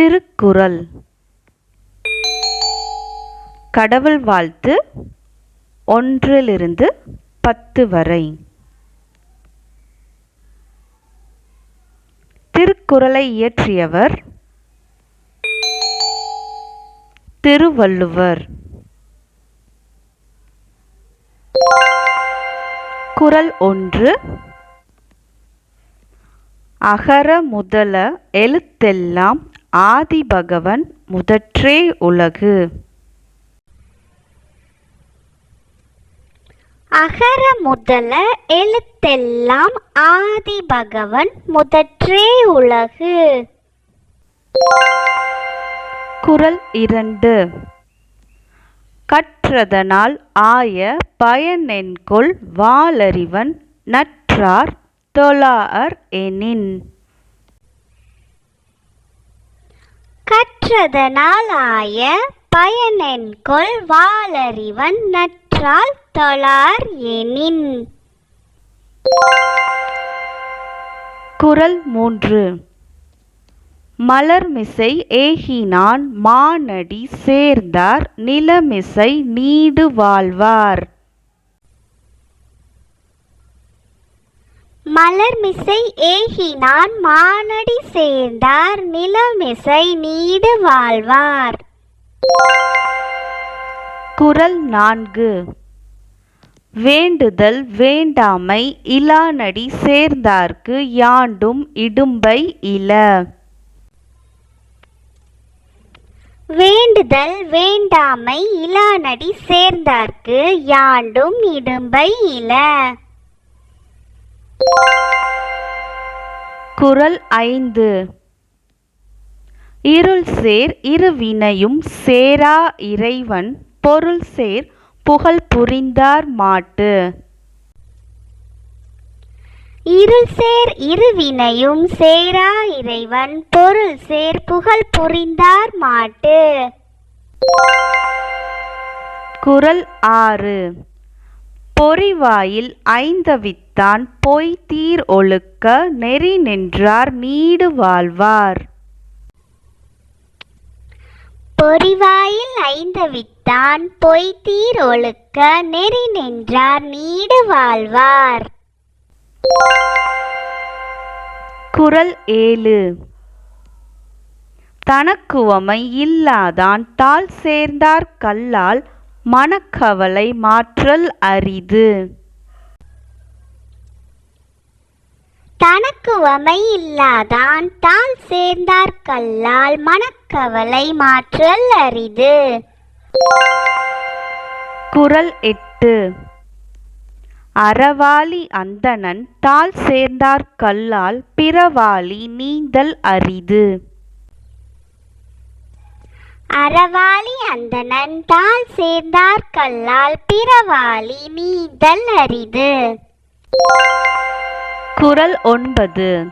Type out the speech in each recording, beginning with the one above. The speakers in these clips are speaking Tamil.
திருக்குறள். கடவுள் வாழ்த்து ஒன்றிலிருந்து பத்து வரை. திருக்குறளை இயற்றியவர் திருவள்ளுவர். குறள் ஒன்று. அகர முதல எழுத்தெல்லாம் ஆதிபகவன் முதற்றே உலகு. அகர முதல எழுத்தெல்லாம் ஆதி பகவன் முதற்றே உலகு. குறள் இரண்டு. கற்றதனால் ஆய பயனென்கொள் வாளறிவன் நற்றார் தொழார் எனின். கற்றதனால் ஆய பயனென்கொள் வாளறிவன் நற்றால் தொழார் எனின். குறள் மூன்று. மலர்மிசை ஏகினான் மானடி சேர்ந்தார் நிலமிசை நீடு வாழ்வார். மலர்மிசை ஏகினான் மானடி சேர்ந்தார் நிலமிசை நீடு வாழ்வார். குறள் நான்கு. வேண்டுதல் வேண்டாமை இலானடி சேர்ந்தார்க்கு யாண்டும் இடும்பை இல. வேண்டுதல் வேண்டாமை இலானடி சேர்ந்தார்க்கு யாண்டும் இடும்பை இல. குறள் ஐந்து. இருள் சேர் இருவினையும் சேரா இறைவன் பொருள் சேர் புகழ் புரிந்தார் மாட்டு. இருள் சேர் இருவினையும் சேரா இறைவன் பொருள் சேர் புகழ் புரிந்தார் மாட்டு. குறள் ஆறு. பொறிவாயில் ஐந்தவித்தான் பொய் தீர் ஒழுக்க நெறி நின்றார் நீடு வாழ்வார். பொறிவாயில் ஐந்தவித்தான் பொய்தீர் ஒழுக்க நெறி நின்றார் நீடு வாழ்வார். குறள் ஏழு. தனக்குவமை இல்லாதான் தாள் சேர்ந்தார் கல்லால் மனக்கவலை மாற்றல் அரிது. தனக்கு வமை இல்லாதான் தாள் சேர்ந்தார் கல்லால் மனக்கவலை மாற்றல் அரிது. குறள் எட்டு. அறவாளி அந்தணன் தாள் சேர்ந்தார் கல்லால் பிறவாளி நீந்தல் அரிது. அறவாளி அந்தணன் தாள் சேர்ந்தார் கல்லால் பிறவாளி நீந்தல் அரிது. குறள் ஒன்பது.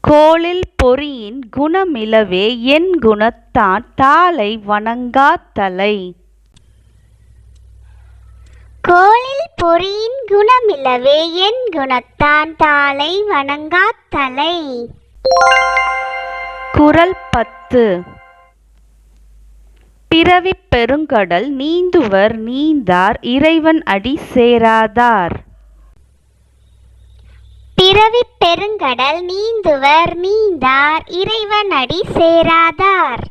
கோளில் பொறியின் குணமிலவே என் குணத்தான் தாளை வணங்கா தலை. கோளில் பொறியின் குணமில்லவே என் குணத்தான் தாளை வணங்காத் தலை. குறள் பத்து. பிறவிப் பெருங்கடல் நீந்துவர் நீந்தார் இறைவன் அடி சேராதார். பிறவிப் பெருங்கடல் நீந்துவர் நீந்தார். இறைவனடி சேராதார்.